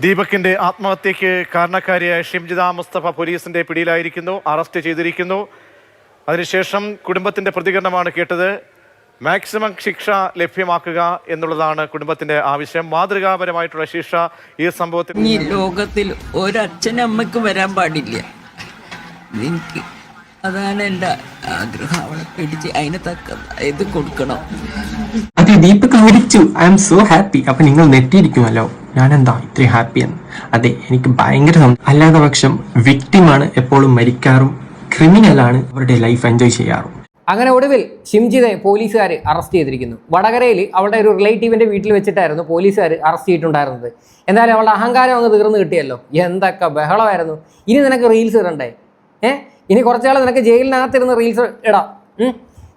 ദീപകിന്റെ ആത്മഹത്യക്ക് കാരണക്കാരിയായ ഷിംജിത മുസ്തഫ പോലീസിന്റെ പിടിയിലായിരിക്കുന്നു അറസ്റ്റ് ചെയ്തിരിക്കുന്നു. അതിനുശേഷം കുടുംബത്തിന്റെ പ്രതികരണമാണ് കേട്ടത്. മാക്സിമം ശിക്ഷ ലഭ്യമാക്കുക എന്നുള്ളതാണ് കുടുംബത്തിന്റെ ആവശ്യം. മാതൃകാപരമായിട്ടുള്ള ശിക്ഷ ഈ സംഭവത്തിൽ ഈ ലോകത്തിൽ ഒരച്ഛനമ്മയ്ക്ക് വരാൻ പാടില്ല. എനിക്ക് അതാണ് എന്റെ ആഗ്രഹം. അവളെ പിടിച്ച് അതിന് തക്ക ഇത് കൊടുക്കണം. അതെ Deepak I M so happy അപ്പൊ നിങ്ങൾ നെറ്റിയിരിക്കുമല്ലോ. ഇത്രയും ഹാപ്പി എന്ന്? അതെ എനിക്ക് ഭയങ്കര. അല്ലാത്ത പക്ഷം വിക്ടിമാണ് എപ്പോഴും മരിക്കാറും ക്രിമിനലാണ് അവരുടെ ലൈഫ് എൻജോയ് ചെയ്യാറും. അങ്ങനെ ഒടുവിൽ ഷിംജിതെ പോലീസുകാർ അറസ്റ്റ് ചെയ്തിരിക്കുന്നു. വടകരയിൽ അവളുടെ ഒരു റിലേറ്റീവിന്റെ വീട്ടിൽ വെച്ചിട്ടായിരുന്നു പോലീസുകാർ അറസ്റ്റ് ചെയ്തിട്ടുണ്ടായിരുന്നത്. എന്തായാലും അവളുടെ അഹങ്കാരം അങ്ങ് തീർന്നു കിട്ടിയല്ലോ. എന്തൊക്കെ ബഹളമായിരുന്നു. ഇനി നിനക്ക് റീൽസ് ഇടണ്ടേ? ഏഹ് ഇനി കുറച്ചാൾ നിനക്ക് ജയിലിനകത്തിരുന്ന് റീൽസ് ഇടാം.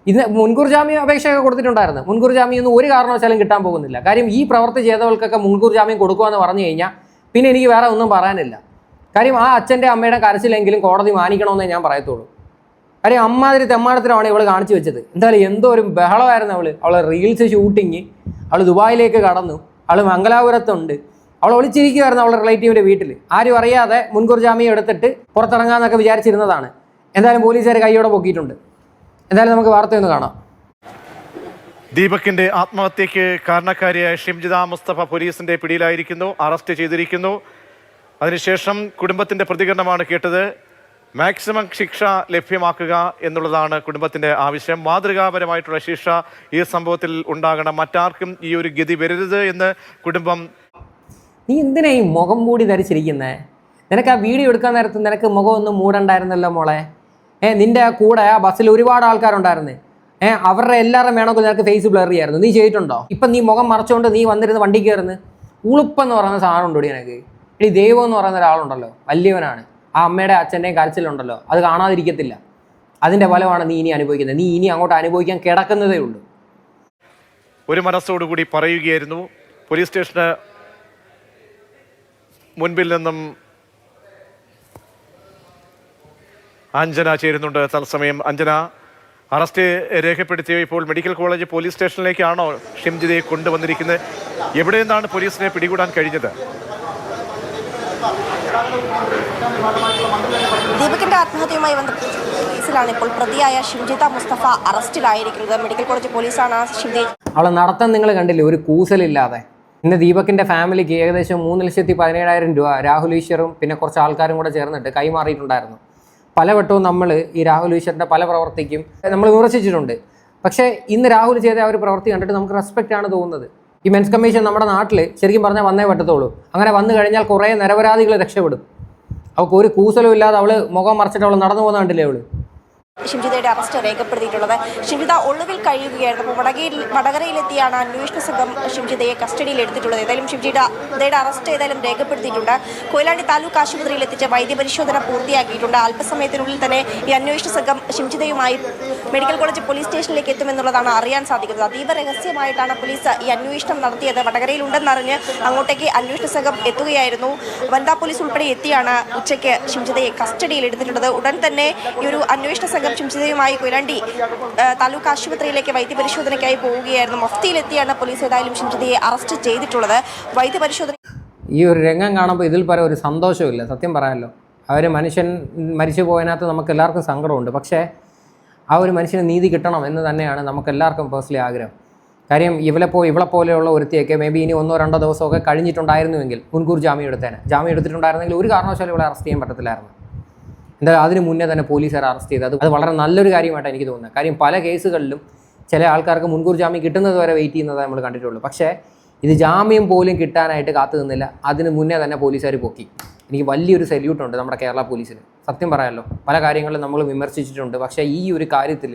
ഇത് മുൻകൂർ ജാമ്യം അപേക്ഷയൊക്കെ കൊടുത്തിട്ടുണ്ടായിരുന്നു. മുൻകൂർ ജാമ്യം ഒന്നും ഒരു കാരണവശാലും കിട്ടാൻ പോകുന്നില്ല. കാര്യം ഈ പ്രവൃത്തി ചെയ്തവർക്കൊക്കെ മുൻകൂർ ജാമ്യം കൊടുക്കുമെന്ന് പറഞ്ഞു കഴിഞ്ഞാൽ പിന്നെ എനിക്ക് വേറെ ഒന്നും പറയാനില്ല. കാര്യം ആ അച്ഛന്റെ അമ്മയുടെ കരച്ചിലെങ്കിലും കോടതി മാനിക്കണമെന്നേ ഞാൻ പറയത്തുള്ളൂ. കാര്യം അമ്മാതിരി തെമ്മാടത്തിനാണ് ഇവൾ കാണിച്ചു വെച്ചത്. എന്തായാലും എന്തോ ഒരു ബഹളമായിരുന്നു അവൾ. അവൾ റീൽസ് ഷൂട്ടിങ് അവൾ ദുബായിലേക്ക് കടന്നു അവൾ മംഗലാപുരത്തുണ്ട്. അവൾ ഒളിച്ചിരിക്കുമായിരുന്നു അവളുടെ റിലേറ്റീവിന്റെ വീട്ടിൽ ആരും അറിയാതെ മുൻകൂർ ജാമ്യം എടുത്തിട്ട് പുറത്തിറങ്ങാമെന്നൊക്കെ വിചാരിച്ചിരുന്നതാണ്. എന്തായാലും പോലീസുകാർ കൈയോടെ പൊക്കിയിട്ടുണ്ട്. എന്തായാലും നമുക്ക് വാർത്തയൊന്ന് കാണാം. ദീപകിന്റെ ആത്മഹത്യക്ക് കാരണക്കാരിയായ ഷിംജിത മുസ്തഫ പോലീസിന്റെ പിടിയിലായിരിക്കുന്നു അറസ്റ്റ് ചെയ്തിരിക്കുന്നു. അതിനുശേഷം കുടുംബത്തിന്റെ പ്രതികരണമാണ് കേട്ടത്. മാക്സിമം ശിക്ഷ ലഭ്യമാക്കുക എന്നുള്ളതാണ് കുടുംബത്തിന്റെ ആവശ്യം. മാതൃകാപരമായിട്ടുള്ള ശിക്ഷ ഈ സംഭവത്തിൽ ഉണ്ടാകണം. മറ്റാർക്കും ഈ ഒരു ഗതി വരരുത് എന്ന് കുടുംബം നീ എന്തിനാ ഈ മുഖം മൂടി ധരിച്ചിരിക്കുന്നേ? നിനക്ക് ആ വീഡിയോ എടുക്കാൻ നേരത്ത് നിനക്ക് മുഖം ഒന്നും മൂടണ്ടായിരുന്നല്ലോ മോളെ? ഏ നിന്റെ കൂടെ ആ ബസ്സിൽ ഒരുപാട് ആൾക്കാരുണ്ടായിരുന്നു. ഏഹ് അവരുടെ എല്ലാവരും വേണമെങ്കിൽ നിനക്ക് ഫേസ് ബ്ലർ ചെയ്യായിരുന്നു നീ ചെയ്തിട്ടുണ്ടോ? ഇപ്പം നീ മുഖം മറച്ചുകൊണ്ട് നീ വന്നിരുന്ന് വണ്ടി കയറുന്നു ഉളുപ്പെന്ന് പറയുന്ന സാധനം ഉണ്ടോ എനിക്ക് ഇനി ദൈവം എന്ന് പറയുന്ന ഒരാളുണ്ടല്ലോ. വലിയവനാണ്. ആ അമ്മയുടെ അച്ഛന്റെയും കരച്ചിലുണ്ടല്ലോ. അത് കാണാതിരിക്കത്തില്ല. അതിന്റെ ഫലമാണ് നീ ഇനി അനുഭവിക്കുന്നത്. നീ ഇനി അങ്ങോട്ട് അനുഭവിക്കാൻ കിടക്കുന്നതേ ഉള്ളൂ. ഒരു മനസ്സോടുകൂടി പറയുകയായിരുന്നു. പോലീസ് സ്റ്റേഷന് മുൻപിൽ നിന്നും അഞ്ജന ചേരുന്നുണ്ട്. തത്സമയം അഞ്ജന അറസ്റ്റ് രേഖപ്പെടുത്തിയ? ഇപ്പോൾ മെഡിക്കൽ കോളേജ് പോലീസ് സ്റ്റേഷനിലേക്കാണോ ഷിംജിതയെ കൊണ്ടുവന്നിരിക്കുന്നത്? എവിടെ നിന്നാണ് പോലീസിനെ പിടികൂടാൻ കഴിഞ്ഞത്? ദീപകിന്റെ ആത്മഹത്യയുമായി ബന്ധപ്പെട്ട കേസിലാണ് ഇപ്പോൾ പ്രതിയായ ഷിംജിത മുസ്തഫ അറസ്റ്റിലായിരിക്കുന്നത്. മെഡിക്കൽ കോളേജ് പോലീസാണ് അവളെ നടത്തം നിങ്ങൾ കണ്ടില്ലേ? ഒരു കൂസലില്ലാതെ. ഇന്ന് ദീപകിന്റെ ഫാമിലിക്ക് ഏകദേശം മൂന്ന് ലക്ഷത്തി പതിനേഴായിരം രൂപ രാഹുൽ ഈശ്വറും പിന്നെ കുറച്ച് ആൾക്കാരും കൂടെ ചേർന്നിട്ട് കൈമാറിയിട്ടുണ്ടായിരുന്നു. പലവട്ടവും നമ്മൾ ഈ രാഹുൽ ഈശ്വറിന്റെ പല പ്രവർത്തിക്കും. നമ്മൾ വിമർശിച്ചിട്ടുണ്ട്. പക്ഷേ ഇന്ന് രാഹുൽ ചെയ്ത ആ ഒരു പ്രവൃത്തി കണ്ടിട്ട് നമുക്ക് റെസ്പെക്റ്റ് ആണ് തോന്നുന്നത്. ഈ മെൻസ് കമ്മീഷൻ നമ്മുടെ നാട്ടിൽ ശരിക്കും പറഞ്ഞാൽ വന്നേ പറ്റത്തുള്ളൂ. അങ്ങനെ വന്നു കഴിഞ്ഞാൽ കുറേ നിരപരാധികൾ രക്ഷപ്പെടും. അവൾക്ക് ഒരു കൂസലും ഇല്ലാതെ അവൾ മുഖം മറച്ചിട്ട് അവൾ നടന്നു പോകുന്ന കണ്ടില്ലേ അവൾ? ഷിംജിതയുടെ അറസ്റ്റ് രേഖപ്പെടുത്തിയിട്ടുള്ളത്. ഷിംജിത ഒളിവിൽ കഴിയുകയായിരുന്നു. അപ്പോൾ വടകയിൽ വടകരയിലെത്തിയാണ് അന്വേഷണ സംഘം ഷിംജിതയെ കസ്റ്റഡിയിൽ എടുത്തിട്ടുള്ളത്. ഏതായാലും ഷിംജിതയുടെ അറസ്റ്റ് ഏതായാലും രേഖപ്പെടുത്തിയിട്ടുണ്ട്. കൊയിലാണ്ടി താലൂക്ക് ആശുപത്രിയിൽ എത്തിച്ച വൈദ്യപരിശോധന പൂർത്തിയാക്കിയിട്ടുണ്ട്. അല്പസമയത്തിനുള്ളിൽ തന്നെ ഈ അന്വേഷണ സംഘം ഷിംജിതയുമായി മെഡിക്കൽ കോളേജ് പോലീസ് സ്റ്റേഷനിലേക്ക് എത്തുമെന്നുള്ളതാണ് അറിയാൻ സാധിക്കുന്നത്. അതീവ രഹസ്യമായിട്ടാണ് പോലീസ് ഈ അന്വേഷണം നടത്തിയത്. വടകരയിൽ ഉണ്ടെന്നറിഞ്ഞ് അങ്ങോട്ടേക്ക് അന്വേഷണ സംഘം എത്തുകയായിരുന്നു. വനിതാ പോലീസ് ഉൾപ്പെടെ എത്തിയാണ് ഉച്ചയ്ക്ക് ഷിംജിതയെ കസ്റ്റഡിയിൽ എടുത്തിട്ടുള്ളത്. ഉടൻ തന്നെ ഈ ഒരു അന്വേഷണ സംഘം ഷിംജിതയുമായി കുരണ്ടി താലൂക്ക് ആശുപത്രിയിലേക്ക് വൈദ്യപരിശോധനയ്ക്കായി പോവുകയായിരുന്നു. മഫ്തിയിലെത്തിയാണ് പോലീസ് ഏതായാലും ഷിംജിതയെ അറസ്റ്റ് ചെയ്തിട്ടുള്ളത്. വൈദ്യപരിശോധന ഈ ഒരു രംഗം കാണുമ്പോൾ ഇതിൽ പരം ഒരു സന്തോഷമില്ല സത്യം പറയാമല്ലോ അവർ മനുഷ്യൻ മരിച്ചു പോയതിനകത്ത് നമുക്ക് എല്ലാവർക്കും സങ്കടമുണ്ട്. പക്ഷേ ആ ഒരു മനുഷ്യന് നീതി കിട്ടണം എന്ന് തന്നെയാണ് നമുക്ക് എല്ലാവർക്കും പേഴ്സണലി ആഗ്രഹം. കാര്യം ഇവളെ പോ ഇവളെ പോലെയുള്ള ഒരുത്തിയൊക്കെ മേ ബി ഇനി ഒന്നോ രണ്ടോ ദിവസമൊക്കെ കഴിഞ്ഞിട്ടുണ്ടായിരുന്നുവെങ്കിൽ മുൻകൂർ ജാമ്യം എടുത്തേനെ. ജാമ്യം എടുത്തിട്ടുണ്ടായിരുന്നെങ്കിൽ ഒരു കാരണവശാലും ഇവളെ അറസ്റ്റ് ചെയ്യാൻ പറ്റത്തില്ലായിരുന്നു. എന്തായാലും അതിന് മുന്നേ തന്നെ പോലീസുകാർ അറസ്റ്റ് ചെയ്ത്. അത് വളരെ നല്ലൊരു കാര്യമായിട്ടാണ് എനിക്ക് തോന്നുന്നത്. കാര്യം പല കേസുകളിലും ചില ആൾക്കാർക്ക് മുൻകൂർ ജാമ്യം കിട്ടുന്നത് വരെ വെയിറ്റ് ചെയ്യുന്നതായി നമ്മൾ കണ്ടിട്ടുള്ളൂ. പക്ഷേ ഇത് ജാമ്യം പോലും കിട്ടാനായിട്ട് കാത്തു നിന്നില്ല. അതിന് മുന്നേ തന്നെ പോലീസുകാർ പൊക്കി. എനിക്ക് വലിയൊരു സല്യൂട്ട് ഉണ്ട് നമ്മുടെ കേരള പോലീസിന്. സത്യം പറയാമല്ലോ പല കാര്യങ്ങളും നമ്മൾ വിമർശിച്ചിട്ടുണ്ട്. പക്ഷേ ഈ ഒരു കാര്യത്തിൽ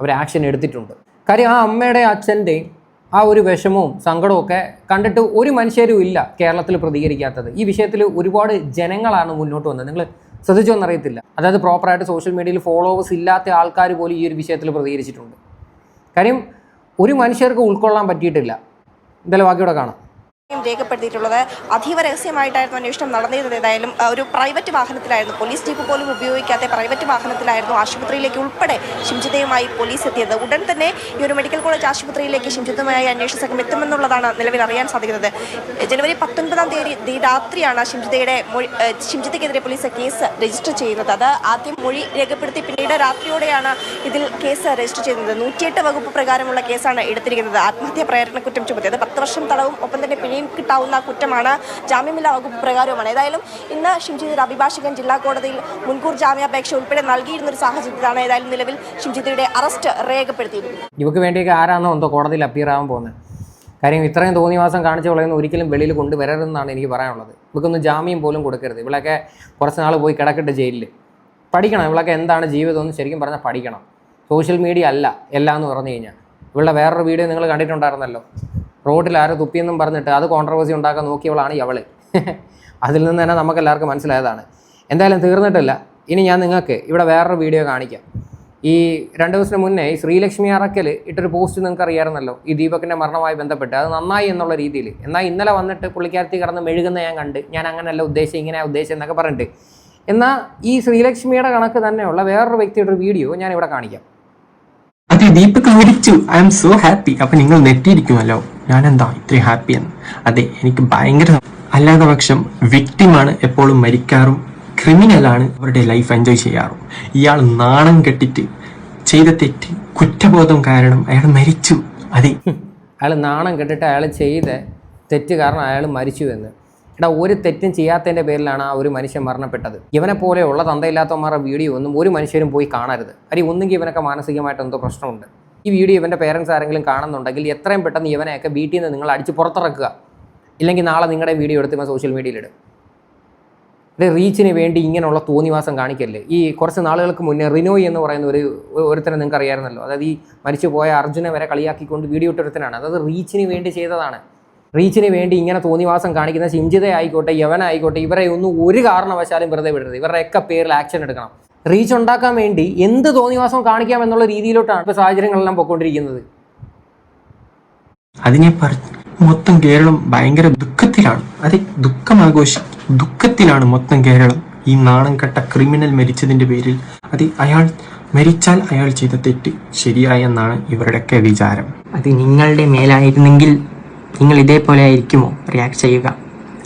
അവർ ആക്ഷൻ എടുത്തിട്ടുണ്ട്. കാര്യം ആ അമ്മയുടെ അച്ഛന്റെയും ആ ഒരു വിഷമവും സങ്കടവും ഒക്കെ കണ്ടിട്ട് ഒരു മനുഷ്യരും ഇല്ല കേരളത്തിൽ പ്രതികരിക്കാത്തത്. ഈ വിഷയത്തിൽ ഒരുപാട് ജനങ്ങളാണ് മുന്നോട്ട് വന്നത്. നിങ്ങൾ ശ്രദ്ധിച്ചോന്നറിയത്തില്ല അതായത് പ്രോപ്പറായിട്ട് സോഷ്യൽ മീഡിയയിൽ ഫോളോവേഴ്സ് ഇല്ലാത്ത ആൾക്കാർ പോലും ഈ ഒരു വിഷയത്തിൽ പ്രതികരിച്ചിട്ടുണ്ട്. കാര്യം ഒരു മനുഷ്യർക്ക് ഉൾക്കൊള്ളാൻ പറ്റിയിട്ടില്ല. എന്തായാലും ബാക്കിയോടെ കാണാം. രേഖപ്പെടുത്തിയിട്ടുള്ളത്. അതീവ രഹസ്യമായിട്ടായിരുന്നു അന്വേഷണം നടന്നിരുന്നത്. ഏതായാലും ഒരു പ്രൈവറ്റ് വാഹനത്തിലായിരുന്നു പോലീസ് ജീപ്പ് പോലും ഉപയോഗിക്കാത്ത പ്രൈവറ്റ് വാഹനത്തിലായിരുന്നു ആശുപത്രിയിലേക്ക് ഉൾപ്പെടെ ശിംജിതയുമായി പോലീസ് എത്തിയത്. ഉടൻ തന്നെ ഈ ഒരു മെഡിക്കൽ കോളേജ് ആശുപത്രിയിലേക്ക് ശിംജിതമായി അന്വേഷണ സംഘം എത്തുമെന്നുള്ളതാണ് നിലവിൽ അറിയാൻ സാധിക്കുന്നത്. ജനുവരി പത്തൊൻപതാം തീയതി രാത്രിയാണ് ശിംജിതയുടെ മൊഴി ശിംജിതയ്ക്കെതിരെ പോലീസ് കേസ് രജിസ്റ്റർ ചെയ്യുന്നത്. അത് ആദ്യം മൊഴി രേഖപ്പെടുത്തി പിന്നീട് രാത്രിയോടെയാണ് ഇതിൽ കേസ് രജിസ്റ്റർ ചെയ്യുന്നത്. നൂറ്റിയെട്ട് വകുപ്പ് പ്രകാരമുള്ള കേസാണ് എടുത്തിരിക്കുന്നത്. ആത്മഹത്യാ പ്രേരണ കുറ്റം ചുമത്തിയത് പത്ത് വർഷം തടവും ഒപ്പം തന്നെ പിഴയും കിട്ടാവുന്ന കുറ്റമാണ്. ജാമ്യമില്ലാ വകുപ്പ് പ്രകാരവുമാണ്. ഏതായാലും ഇന്ന് ഷിംജിതിയുടെ അഭിഭാഷകൻ ജില്ലാ കോടതിയിൽ മുൻകൂർ ജാമ്യാപേക്ഷ ഉൾപ്പെടെ നൽകിയിരുന്ന ഒരു സാഹചര്യത്തിലാണ് ഏതായാലും നിലവിൽ ഷിംജിതയുടെ അറസ്റ്റ് രേഖപ്പെടുത്തിയിരിക്കുന്നത്. ഇവക്ക് വേണ്ടിയൊക്കെ ആരാണോ എന്തോ കോടതിയിൽ അപ്പീർ ആവാൻ പോകുന്നത്. കാര്യം ഇത്രയും തോന്നിവാസം കാണിച്ചു കളയുന്ന ഒരിക്കലും വെളിയിൽ കൊണ്ടുവരരുതെന്നാണ് എനിക്ക് പറയാനുള്ളത്. ഇവക്കൊന്നും ജാമ്യം പോലും കൊടുക്കരുത്. ഇവളൊക്കെ കുറച്ച് നാൾ പോയി കിടക്കട്ടെ ജയിലിൽ പഠിക്കണം. ഇവളൊക്കെ എന്താണ് ജീവിതം എന്ന് ശരിക്കും പറഞ്ഞാൽ പഠിക്കണം. സോഷ്യൽ മീഡിയ അല്ല. എല്ലാം എന്ന് പറഞ്ഞു കഴിഞ്ഞാൽ ഇവളുടെ വേറൊരു വീഡിയോ നിങ്ങൾ കണ്ടിട്ടുണ്ടായിരുന്നല്ലോ. റോഡിൽ ആരോ തുപ്പിയെന്നും പറഞ്ഞിട്ട് അത് കോൺട്രവേഴ്സി ഉണ്ടാക്കാൻ നോക്കിയവളാണ് ഇവൾ അതിൽ നിന്ന് തന്നെ നമുക്കെല്ലാവർക്കും മനസ്സിലായതാണ്. എന്തായാലും തീർന്നിട്ടില്ല. ഇനി ഞാൻ നിങ്ങൾക്ക് ഇവിടെ വേറൊരു വീഡിയോ കാണിക്കാം. ഈ രണ്ട് ദിവസത്തിന് മുന്നേ ഈ ശ്രീലക്ഷ്മി അറക്കൽ ഇട്ടൊരു പോസ്റ്റ് നിങ്ങൾക്ക് അറിയാമായിരുന്നല്ലോ ഈ ദീപകിന്റെ മരണവുമായി ബന്ധപ്പെട്ട്. അത് നന്നായി എന്നുള്ള രീതിയിൽ. എന്നാൽ ഇന്നലെ വന്നിട്ട് പുള്ളിക്കാരത്തി കിടന്ന് മെഴുകുന്ന ഞാൻ കണ്ട്. ഞാൻ അങ്ങനെയല്ല ഉദ്ദേശിച്ചത് ഇങ്ങനെ ഉദ്ദേശിച്ചത് എന്നൊക്കെ പറഞ്ഞിട്ട്. എന്നാൽ ഈ ശ്രീലക്ഷ്മിയുടെ കണക്ക് തന്നെയുള്ള വേറൊരു വ്യക്തിയുടെ ഒരു വീഡിയോ ഞാൻ ഇവിടെ കാണിക്കാം. അതെ ദീപക് മരിച്ചു ഐ എം സോ ഹാപ്പി അപ്പൊ നിങ്ങൾ നെറ്റിയിരിക്കുമല്ലോ. ഞാൻ എന്താ ഇത്രയും ഹാപ്പി എന്ന്? അതെ എനിക്ക് ഭയങ്കര അല്ലാതെ പക്ഷം വിക്ടിമാണ് എപ്പോഴും മരിക്കാറും ക്രിമിനലാണ് അവരുടെ ലൈഫ് എൻജോയ് ചെയ്യാറും. ഇയാൾ നാണം കെട്ടിട്ട് ചെയ്ത തെറ്റ് കുറ്റബോധം കാരണം അയാൾ മരിച്ചു. അതെ. അയാൾ നാണം കെട്ടിട്ട് അയാൾ ചെയ്ത തെറ്റ് കാരണം അയാൾ മരിച്ചു എന്ന്. എടാ ഒരു തെറ്റും ചെയ്യാത്തതിന്റെ പേരിലാണ് ആ ഒരു മനുഷ്യൻ മരണപ്പെട്ടത്. ഇവനെ പോലെയുള്ള തന്തയില്ലാത്തവന്മാരുടെ വീഡിയോ ഒന്നും ഒരു മനുഷ്യരും പോയി കാണരുത്. അരി ഒന്നുകിൽ ഇവനൊക്കെ മാനസികമായിട്ട് എന്തോ പ്രശ്നമുണ്ട്. ഈ വീഡിയോ ഇവന്റെ പേരൻസ് ആരെങ്കിലും കാണുന്നുണ്ടെങ്കിൽ എത്രയും പെട്ടെന്ന് ഇവനെയൊക്കെ വീട്ടിൽ നിന്ന് നിങ്ങൾ അടിച്ച് പുറത്തിറക്കുക. ഇല്ലെങ്കിൽ നാളെ നിങ്ങളുടെ വീഡിയോ എടുത്ത് ഇവൻ സോഷ്യൽ മീഡിയയിലിടും ഇത് റീച്ചിന് വേണ്ടി ഇങ്ങനെയുള്ള തോന്നിവാസം കാണിക്കല്ലേ? ഈ കുറച്ച് നാളുകൾക്ക് മുന്നേ റിനോയ് എന്ന് പറയുന്ന ഒരു ഒരുത്തനെ നിങ്ങൾക്ക് അറിയാമായിരുന്നല്ലോ അതായത് ഈ മരിച്ചു പോയ അർജുനെ വരെ കളിയാക്കിക്കൊണ്ട് വീഡിയോ ഇട്ടൊരുത്തനാണ്. അതായത് റീച്ചിന് വേണ്ടി ചെയ്തതാണ്. റീച്ചിന് വേണ്ടി ഇങ്ങനെ തോന്നിവാസം കാണിക്കുന്ന സിംജിത ആയിക്കോട്ടെ യവനായിക്കോട്ടെ ഇവരെ ഒന്നും ഒരു കാരണവശാലും വെറുതെ വിടരുത്. ഇവരുടെയൊക്കെ പേരിൽ ആക്ഷൻ എടുക്കണം. റീച്ച് ഉണ്ടാക്കാൻ വേണ്ടി എന്ത് തോന്നിവാസം കാണിക്കാം എന്നുള്ള രീതിയിലോട്ടാണ് ഇപ്പോൾ സാഹചര്യങ്ങളെല്ലാം പൊയ്ക്കൊണ്ടിരിക്കുന്നത്. അതിനെ പറഞ്ഞ് മൊത്തം കേരളം ഭയങ്കര ദുഃഖത്തിലാണ്. അതെ ദുഃഖം ആഘോഷി ദുഃഖത്തിലാണ് മൊത്തം കേരളം ഈ നാണം കെട്ട ക്രിമിനൽ മരിച്ചതിന്റെ പേരിൽ. അത് അയാൾ മരിച്ചാൽ അയാൾ ചെയ്ത തെറ്റ് ശരിയായെന്നാണ് ഇവരുടെയൊക്കെ വിചാരം. അത് നിങ്ങളുടെ മേലായിരുന്നെങ്കിൽ നിങ്ങൾ ഇതേപോലെ ആയിരിക്കുമോ? റിയാക്ട് ചെയ്യുക.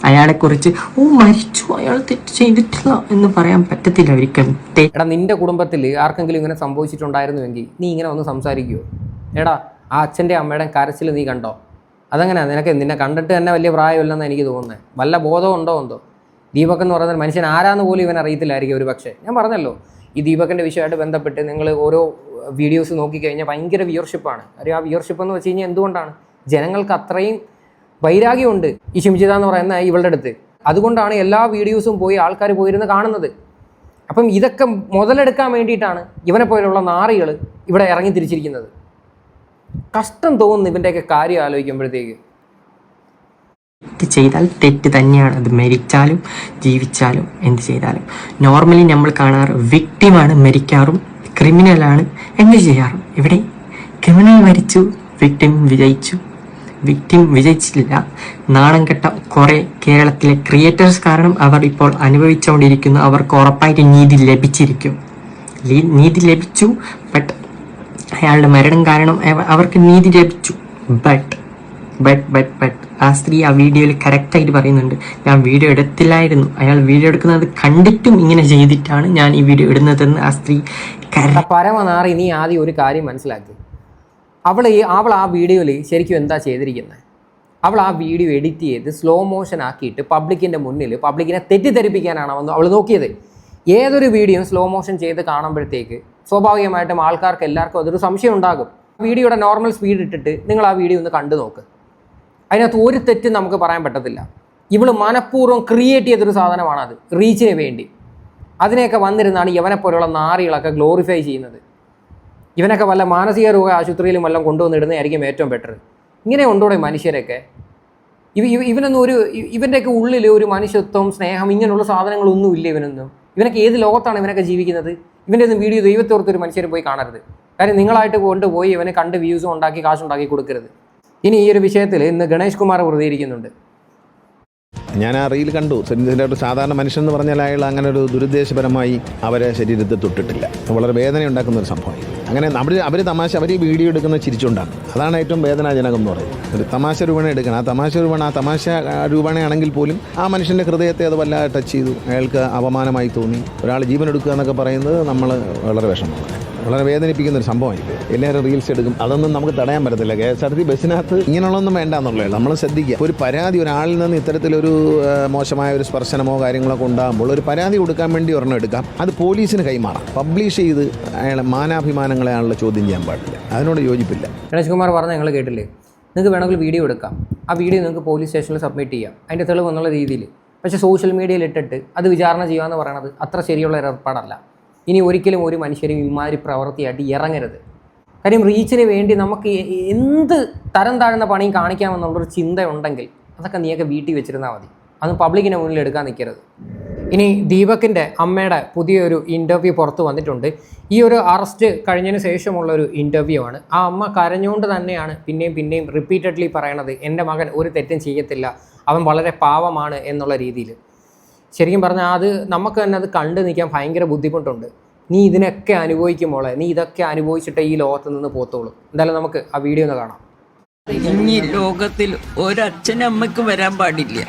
അയാളെക്കുറിച്ച് ഓ മരിച്ചു. അയാൾ തെറ്റ് ചെയ്തിട്ടില്ല. എന്ന് പറയാൻ പറ്റത്തില്ല ഒരിക്കലും. എടാ നിന്റെ കുടുംബത്തിൽ ആർക്കെങ്കിലും ഇങ്ങനെ സംഭവിച്ചിട്ടുണ്ടായിരുന്നുവെങ്കിൽ നീ ഇങ്ങനെ ഒന്ന് സംസാരിക്കുമോ എടാ ആ അച്ഛന്റെ അമ്മയുടെ കരച്ചിൽ നീ കണ്ടോ? അതങ്ങനെ നിനക്ക് നിന്നെ കണ്ടിട്ട് തന്നെ വലിയ പ്രായമില്ലെന്ന് എനിക്ക് തോന്നുന്നത് വല്ല ബോധം ഉണ്ടോ എന്തോ? ദീപക് എന്ന് പറയുന്ന മനുഷ്യൻ ആരാന്ന് പോലും ഇവൻ അറിയത്തില്ലായിരിക്കും ഒരു പക്ഷേ. ഞാൻ പറഞ്ഞല്ലോ ഈ ദീപകിന്റെ വിഷയമായിട്ട് ബന്ധപ്പെട്ട് നിങ്ങൾ ഓരോ വീഡിയോസ് നോക്കിക്കഴിഞ്ഞാൽ ഭയങ്കര വ്യൂവർഷിപ്പാണ് കാര്യം ആ വ്യൂവർഷിപ്പ് എന്ന് വെച്ച് കഴിഞ്ഞാൽ എന്തുകൊണ്ടാണ്? ജനങ്ങൾക്ക് അത്രയും വൈരാഗ്യമുണ്ട് ഈ ഷിംജിത എന്ന് പറയുന്ന ഇവളുടെ അടുത്ത്. അതുകൊണ്ടാണ് എല്ലാ വീഡിയോസും പോയി ആൾക്കാർ പോയിരുന്ന് കാണുന്നത്. അപ്പം ഇതൊക്കെ മുതലെടുക്കാൻ വേണ്ടിയിട്ടാണ് ഇവനെ പോലുള്ള നാറികൾ ഇവിടെ ഇറങ്ങി തിരിച്ചിരിക്കുന്നത്. കഷ്ടം തോന്നുന്നു ഇവന്റെയൊക്കെ കാര്യം ആലോചിക്കുമ്പോഴത്തേക്ക്. എന്ത് ചെയ്താൽ തെറ്റ് തന്നെയാണ്. അത് മരിച്ചാലും ജീവിച്ചാലും എന്ത് ചെയ്താലും. നോർമലി നമ്മൾ കാണാറ് വിക്ടിമാണ് മരിക്കാറും ക്രിമിനലാണ് എന്ത് ചെയ്യാറും. ഇവിടെ ക്രിമിനൽ മരിച്ചു വിക്ടിം വിജയിച്ചു. വിക്ടിം വിജയിച്ചില്ല നാണം കെട്ട കുറെ കേരളത്തിലെ ക്രിയേറ്റേഴ്സ് കാരണം അവർ ഇപ്പോൾ അനുഭവിച്ചുകൊണ്ടിരിക്കുന്നു. അവർക്ക് ഉറപ്പായിട്ട് നീതി ലഭിച്ചിരിക്കും. നീതി ലഭിച്ചു ബട്ട് അയാളുടെ മരണം കാരണം അവർക്ക് നീതി ലഭിച്ചു. ബട്ട് ബട്ട് ബട്ട് ബട്ട് ആ സ്ത്രീ ആ വീഡിയോയിൽ കറക്റ്റായിട്ട് പറയുന്നുണ്ട്. ഞാൻ വീഡിയോ എടുത്തില്ലായിരുന്നു. അയാൾ വീഡിയോ എടുക്കുന്നത് കണ്ടിട്ടും ഇങ്ങനെ ചെയ്തിട്ടാണ് ഞാൻ ഈ വീഡിയോ ഇടുന്നതെന്ന് ആ സ്ത്രീ പരമനാറി നീ ആദ്യം ഒരു കാര്യം മനസ്സിലാക്കി. അവൾ ഈ അവൾ ആ വീഡിയോയിൽ ശരിക്കും എന്താ ചെയ്തിരിക്കുന്നത് അവൾ ആ വീഡിയോ എഡിറ്റ് ചെയ്ത് സ്ലോ മോഷൻ ആക്കിയിട്ട് പബ്ലിക്കിന്റെ മുന്നിൽ പബ്ലിക്കിനെ തെറ്റിദ്ധരിപ്പിക്കാനാണ് അവൻ അവൾ നോക്കിയത്. ഏതൊരു വീഡിയോയും സ്ലോ മോഷൻ ചെയ്ത് കാണുമ്പോഴത്തേക്ക് സ്വാഭാവികമായിട്ടും ആൾക്കാർക്ക് എല്ലാവർക്കും അതൊരു സംശയം ഉണ്ടാകും. വീഡിയോയുടെ നോർമൽ സ്പീഡ് ഇട്ടിട്ട് നിങ്ങൾ ആ വീഡിയോ ഒന്ന് കണ്ടു നോക്ക്. അതിനകത്ത് ഒരു തെറ്റും നമുക്ക് പറയാൻ പറ്റത്തില്ല. ഇവൾ മനഃപൂർവം ക്രിയേറ്റ് ചെയ്തൊരു സാധനമാണ് അത് റീച്ചിന് വേണ്ടി. അതിനെയൊക്കെ വന്നിരുന്നാണ് യവനെപ്പോലുള്ള പോലുള്ള നാറികളൊക്കെ ഗ്ലോറിഫൈ ചെയ്യുന്നത്. ഇവനൊക്കെ വല്ല മാനസിക രോഗ ആശുപത്രിയിലും വല്ലതും കൊണ്ടുവന്നിടുന്നതായിരിക്കും ഏറ്റവും ബെറ്റർ ഇങ്ങനെ ഉണ്ടോടെ മനുഷ്യരൊക്കെ? ഇവ ഇവ- ഇവനൊന്നും ഒരു ഇവന്റെയൊക്കെ ഉള്ളിൽ ഒരു മനുഷ്യത്വം സ്നേഹം ഇങ്ങനെയുള്ള സാധനങ്ങളൊന്നും ഇല്ല ഇവനൊന്നും. ഇവനൊക്കെ ഏത് ലോകത്താണ് ഇവനൊക്കെ ജീവിക്കുന്നത്? ഇവന്റെ ഒന്നും വീഡിയോ ദൈവത്തോർത്ത് ഒരു മനുഷ്യർ പോയി കാണരുത്. കാര്യം നിങ്ങളായിട്ട് കൊണ്ടുപോയി ഇവനെ കണ്ട് വ്യൂസും ഉണ്ടാക്കി കാശുണ്ടാക്കി കൊടുക്കരുത്. ഇനി ഈ ഒരു വിഷയത്തിൽ ഇന്ന് ഗണേഷ് കുമാർ പ്രതികരിക്കുന്നുണ്ട്. ഞാൻ ആ റീൽ കണ്ടു. ഇതിന്റെ ഒരു സാധാരണ മനുഷ്യൻ എന്ന് പറഞ്ഞാൽ അയാൾ അങ്ങനെ ഒരു ദുരുദ്ദേശപരമായി അവരെ ശരീരത്തിൽ തൊട്ടിട്ടില്ല. വളരെ വേദന ഉണ്ടാക്കുന്ന ഒരു സംഭവമായി അങ്ങനെ അവർ അവർ തമാശ അവർ ഈ വീഡിയോ എടുക്കുന്ന ചിരിച്ചുകൊണ്ടാണ്. അതാണ് ഏറ്റവും വേദനാജനകം എന്ന് പറയുന്നത്. ഒരു തമാശ രൂപണ എടുക്കണം. ആ തമാശ രൂപണ ആ തമാശ രൂപണയാണെങ്കിൽ പോലും ആ മനുഷ്യന്റെ ഹൃദയത്തെ അത് വല്ലാതെ ടച്ച് ചെയ്തു. അയാൾക്ക് അപമാനമായി തോന്നി. ഒരാൾ ജീവൻ എടുക്കുക എന്നൊക്കെ പറയുന്നത് നമ്മൾ വളരെ വിഷമമാണ്. വളരെ വേദനിപ്പിക്കുന്ന ഒരു സംഭവമായിരിക്കും. എല്ലാവരും റീൽസ് എടുക്കും. അതൊന്നും നമുക്ക് തടയാൻ പറ്റത്തില്ല. കെ എസ് ആർ ടി ബസ്സിനകത്ത് ഇങ്ങനെയുള്ളതൊന്നും വേണ്ട എന്നുള്ളത് നമ്മൾ ശ്രദ്ധിക്കുക. ഒരു പരാതി ഒരാളിൽ നിന്ന് ഇത്തരത്തിലൊരു മോശമായ ഒരു സ്പർശനമോ കാര്യങ്ങളൊക്കെ ഉണ്ടാകുമ്പോൾ ഒരു പരാതി കൊടുക്കാൻ വേണ്ടി ഒരെണ്ണം എടുക്കാം. അത് പോലീസിന് കൈമാറാം. പബ്ലിഷ് ചെയ്ത് അയാളെ മാനാഭിമാനങ്ങളെ ആളുടെ ചോദ്യം ചെയ്യാൻ പാടില്ല. അതിനോട് യോജിപ്പില്ല. ഗണേഷ് കുമാർ പറഞ്ഞ ഞങ്ങൾ കേട്ടില്ലേ? നിങ്ങൾക്ക് വേണമെങ്കിൽ വീഡിയോ എടുക്കാം. ആ വീഡിയോ നിങ്ങൾക്ക് പോലീസ് സ്റ്റേഷനിൽ സബ്മിറ്റ് ചെയ്യാം. അതിന്റെ തെളിവ് എന്നുള്ള രീതിയിൽ. പക്ഷേ സോഷ്യൽ മീഡിയയിൽ ഇട്ടിട്ട് അത് വിചാരണ ചെയ്യുക എന്ന് പറയുന്നത് അത്ര ശരിയുള്ള ഒരു ഏർപ്പാടല്ല. ഇനി ഒരിക്കലും ഒരു മനുഷ്യരും ഇമാതിരി പ്രവൃത്തിയായിട്ട് ഇറങ്ങരുത്. കാര്യം റീച്ചിന് വേണ്ടി നമുക്ക് എന്ത് തരം താഴ്ന്ന പണിയും കാണിക്കാമെന്നുള്ളൊരു ചിന്ത ഉണ്ടെങ്കിൽ അതൊക്കെ നീയൊക്കെ വീട്ടിൽ വെച്ചിരുന്നാൽ മതി. അത് പബ്ലിക്കിന് മുന്നിൽ എടുക്കാൻ നിൽക്കരുത്. ഇനി ദീപകിന്റെ അമ്മയുടെ പുതിയൊരു ഇന്റർവ്യൂ പുറത്തു വന്നിട്ടുണ്ട്. ഈ ഒരു അറസ്റ്റ് കഴിഞ്ഞതിന് ശേഷമുള്ള ഒരു ഇന്റർവ്യൂ ആണ്. ആ അമ്മ കരഞ്ഞുകൊണ്ട് തന്നെയാണ് പിന്നെയും പിന്നെയും റിപ്പീറ്റഡ്ലി പറയണത് എന്റെ മകൻ ഒരു തെറ്റും ചെയ്യത്തില്ല. അവൻ വളരെ പാവമാണ് എന്നുള്ള രീതിയിൽ. ശരിക്കും പറഞ്ഞാൽ അത് നമുക്ക് തന്നെ അത് കണ്ടു നിൽക്കാൻ ഭയങ്കര ബുദ്ധിമുട്ടുണ്ട്. നീ ഇതിനൊക്കെ അനുഭവിക്കുമ്പോളെ നീ ഇതൊക്കെ അനുഭവിച്ചിട്ട് ഈ ലോകത്ത് നിന്ന് പോത്തോളൂ എന്തായാലും നമുക്ക് ആ വീഡിയോ ഒന്ന് കാണാം. ഇനി ലോകത്തിൽ ഒരച്ഛനും അമ്മയ്ക്കും വരാൻ പാടില്ല.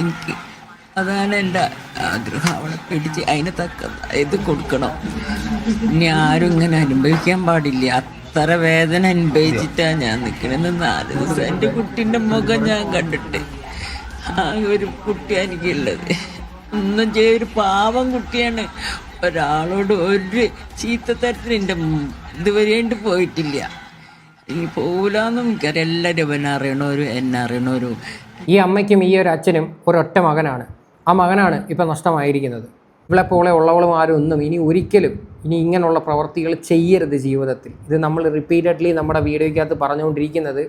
എനിക്ക് അതാണ് എന്റെ ആഗ്രഹം. അവളെ പിടിച്ച് അതിന് തക്ക ഇത് കൊടുക്കണം. ഇനി ആരും ഇങ്ങനെ അനുഭവിക്കാൻ പാടില്ല. അത്ര വേദന അനുഭവിച്ചിട്ടാണ് ഞാൻ നിൽക്കണമെന്ന് നാല് ദിവസം എന്റെ കുട്ടീന്റെ മുഖം ഞാൻ കണ്ടിട്ട്. ആ ഒരു കുട്ടിയാണ് എനിക്കുള്ളത്. ഒന്നും ചെയ്യ ഒരു പാവം കുട്ടിയാണ്. ഒരാളോട് ഒരു ചീത്ത തരത്തിൽ എന്റെ ഇതുവരെയായിട്ട് പോയിട്ടില്ല. ഇനി പോകില്ലാന്നും എനിക്കറിയാം. എല്ലാവരും എന്നെ അറിയണവരും എന്നെ അറിയണവരും. ഈ അമ്മയ്ക്കും ഈ ഒരു അച്ഛനും ഒരൊറ്റ മകനാണ്. ആ മകനാണ് ഇപ്പം നഷ്ടമായിരിക്കുന്നത്. ഇവളെ പോലെ ഉള്ളവളും ആരും ഒന്നും ഇനി ഒരിക്കലും ഇനി ഇങ്ങനെയുള്ള പ്രവർത്തികൾ ചെയ്യരുത് ജീവിതത്തിൽ. ഇത് നമ്മൾ റിപ്പീറ്റഡ്ലി നമ്മുടെ വീഡിയോയ്ക്കകത്ത് പറഞ്ഞുകൊണ്ടിരിക്കുന്നത്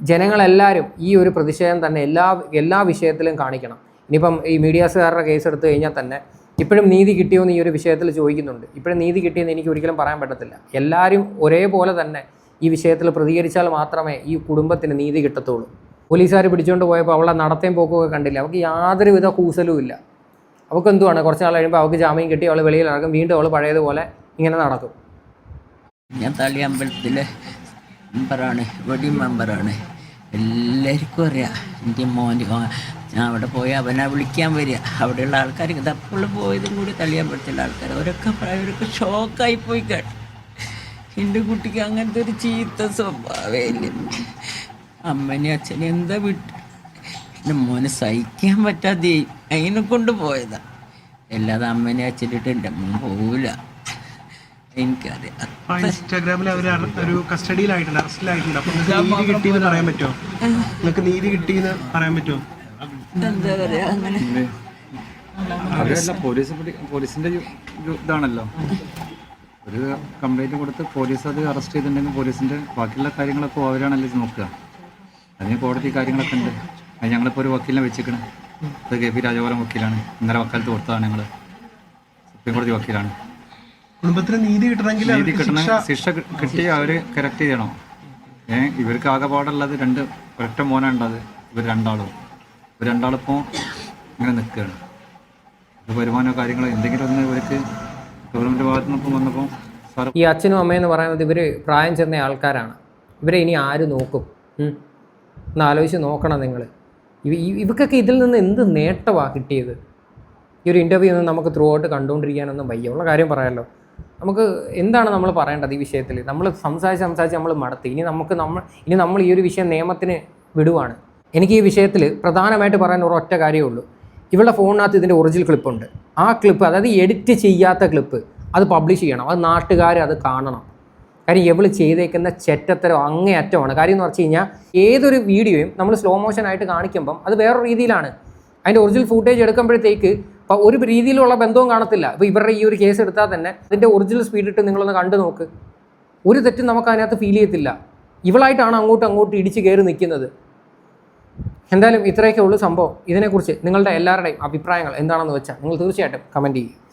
ജനങ്ങളെല്ലാവരും ഈ ഒരു പ്രതിഷേധം തന്നെ എല്ലാ എല്ലാ വിഷയത്തിലും കാണിക്കണം. ഇനിയിപ്പം ഈ മീഡിയാസുകാരുടെ കേസ് എടുത്തു കഴിഞ്ഞാൽ തന്നെ ഇപ്പോഴും നീതി കിട്ടിയോ എന്ന് ഈ ഒരു വിഷയത്തിൽ ചോദിക്കുന്നുണ്ട്. ഇപ്പോഴും നീതി കിട്ടിയെന്ന് എനിക്ക് ഒരിക്കലും പറയാൻ പറ്റത്തില്ല. എല്ലാവരും ഒരേപോലെ തന്നെ ഈ വിഷയത്തിൽ പ്രതികരിച്ചാൽ മാത്രമേ ഈ കുടുംബത്തിന് നീതി കിട്ടത്തുള്ളൂ. പോലീസുകാർ പിടിച്ചുകൊണ്ട് പോയപ്പോൾ അവളെ നടത്തേം പോക്കൊക്കെ കണ്ടില്ല? അവൾക്ക് യാതൊരുവിധ കൂസലും ഇല്ല. അവൾക്ക് എന്തുവാണ്? കുറച്ച് നാൾ കഴിയുമ്പോൾ അവൾക്ക് ജാമ്യം കിട്ടി അവൾ വെളിയിൽ ഇറങ്ങും വീണ്ടും അവൾ പഴയതുപോലെ ഇങ്ങനെ നടക്കും. ഞാൻ തള്ളി അമ്പലത്തിലെ മെമ്പറാണ് വെടി മെമ്പറാണ്. എല്ലാവർക്കും അറിയാം എന്റെ മോന്റെ ഞാൻ അവിടെ പോയി അവനെ വിളിക്കാൻ വരിക. അവിടെയുള്ള ആൾക്കാർ ഇതപ്പോൾ പോയതും കൂടി തള്ളിയാൻ പറ്റുന്ന ആൾക്കാർ അവരൊക്കെ അവരൊക്കെ ഷോക്കായി പോയി കേട്ടോ. എന്റെ കുട്ടിക്ക് അങ്ങനത്തെ ഒരു ചീത്ത സ്വഭാവമില്ല ഇല്ല. അമ്മനെ അച്ഛനെ എന്താ വിട്ടു? എന്റെ മോനെ സഹിക്കാൻ പറ്റാതെ അതിനെ കൊണ്ട് പോയതാണ് അല്ലാതെ അമ്മനെ അച്ഛനിട്ട് എന്റെ അമ്മ പോവില്ല ഇൻസ്റ്റാഗ്രാമിൽ അവർ ഒരു കസ്റ്റഡിയിലായിട്ടുണ്ട് അറസ്റ്റിലായിട്ടുണ്ട്. അപ്പൊ നീതി കിട്ടിയെന്ന് പറയാൻ പറ്റുമോ? നിങ്ങൾക്ക് നീതി കിട്ടിയെന്ന് പറയാൻ പറ്റുമോ? എന്താ പറയാ അങ്ങനെ. അവരല്ല പോലീസ് പോലീസിന്റെ ഇതാണല്ലോ. ഒരു കംപ്ലൈന്റ് കൊടുത്ത് പോലീസ് അത് അറസ്റ്റ് ചെയ്തിട്ടുണ്ടെങ്കിൽ പോലീസിന്റെ ബാക്കിയുള്ള കാര്യങ്ങളൊക്കെ അവരാണല്ലോ നോക്കുക. അതിന് കോടതി കാര്യങ്ങളൊക്കെ ഉണ്ട്. അത് ഞങ്ങളിപ്പോൾ ഒരു വക്കീലിനെ വെച്ചിരിക്കണം അത് കെ പി രാജഗോപാലൻ വക്കീലാണ്. ഇന്നലെ വക്കാലത്ത് കൊടുത്തതാണ് ഞങ്ങൾ സുപ്രീം കോടതി വക്കീലാണ്. കുടുംബത്തിന് നീതി കിട്ടണമെങ്കിൽ നീതി കിട്ടണ ശിക്ഷ കിട്ടി അവർ കറക്റ്റ് ചെയ്യണം. ഏ ഇവർക്ക് ആകെപാടുള്ളത് രണ്ട് ഒരൊറ്റ മോനുണ്ടത് ഇവർ രണ്ടാളും. ഇവർ രണ്ടാളിപ്പോൾ ഇങ്ങനെ നിൽക്കുകയാണ്. വരുമാനോ വരുമാനമോ കാര്യങ്ങളോ എന്തെങ്കിലും ഒന്ന് ഇവർക്ക് ഗവൺമെന്റ് ഭാഗത്തു നിന്നിപ്പം വന്നപ്പോൾ സാർ ഈ അച്ഛനും അമ്മയെന്ന് എന്ന് പറയുന്നത് ഇവർ പ്രായം ചെന്ന ആൾക്കാരാണ്. ഇവരെ ഇനി ആര് നോക്കും? ഒന്ന് ആലോചിച്ച് നോക്കണം നിങ്ങൾ ഇവ ഇവർക്കൊക്കെ ഇതിൽ നിന്ന് എന്ത് നേട്ടമാണ് കിട്ടിയത്? ഈ ഒരു ഇന്റർവ്യൂ ഒന്നും നമുക്ക് ത്രൂ ഔട്ട് കണ്ടുകൊണ്ടിരിക്കാനൊന്നും വയ്യ. ഉള്ള കാര്യം പറയാമല്ലോ നമുക്ക് എന്താണ് നമ്മൾ പറയേണ്ടത് ഈ വിഷയത്തിൽ? നമ്മൾ സംസാരിച്ച് സംസാരിച്ച് നമ്മൾ മടത്തി. ഇനി നമുക്ക് നമ്മൾ ഇനി നമ്മൾ ഈ ഒരു വിഷയം നിയമത്തിന് വിടുവാണ്. എനിക്ക് ഈ വിഷയത്തിൽ പ്രധാനമായിട്ട് പറയാൻ ഒരൊറ്റ കാര്യമേ ഉള്ളൂ. ഇവളുടെ ഫോണിനകത്ത് ഇതിന്റെ ഒറിജിനൽ ക്ലിപ്പുണ്ട്. ആ ക്ലിപ്പ് അതായത് എഡിറ്റ് ചെയ്യാത്ത ക്ലിപ്പ് അത് പബ്ലിഷ് ചെയ്യണം. അത് നാട്ടുകാർ അത് കാണണം. കാര്യം ഇവൾ ചെയ്തേക്കുന്ന ചെറ്റത്തരം അങ്ങേയറ്റമാണ്. കാര്യം എന്ന് പറഞ്ഞു കഴിഞ്ഞാൽ ഏതൊരു വീഡിയോയും നമ്മൾ സ്ലോ മോഷൻ ആയിട്ട് കാണിക്കുമ്പം അത് വേറൊരു രീതിയിലാണ്. അതിന്റെ ഒറിജിനൽ ഫുട്ടേജ് എടുക്കുമ്പോഴത്തേക്ക് ഇപ്പോൾ ഒരു രീതിയിലുള്ള ബന്ധവും കാണത്തില്ല. അപ്പോൾ ഇവരുടെ ഈ ഒരു കേസ് എടുത്താൽ തന്നെ അതിന്റെ ഒറിജിനൽ സ്പീഡ് ഇട്ട് നിങ്ങളൊന്ന് കണ്ടു നോക്ക്. ഒരു തെറ്റും നമുക്ക് അതിനകത്ത് ഫീൽ ചെയ്യത്തില്ല. ഇവളായിട്ടാണ് അങ്ങോട്ടും അങ്ങോട്ടും ഇടിച്ച് കയറി നിൽക്കുന്നത്. എന്തായാലും ഇത്രയൊക്കെ ഉള്ളൂ സംഭവം. ഇതിനെക്കുറിച്ച് നിങ്ങളുടെ എല്ലാവരുടെയും അഭിപ്രായങ്ങൾ എന്താണെന്ന് വെച്ചാൽ നിങ്ങൾ തീർച്ചയായിട്ടും കമന്റ് ചെയ്യുക.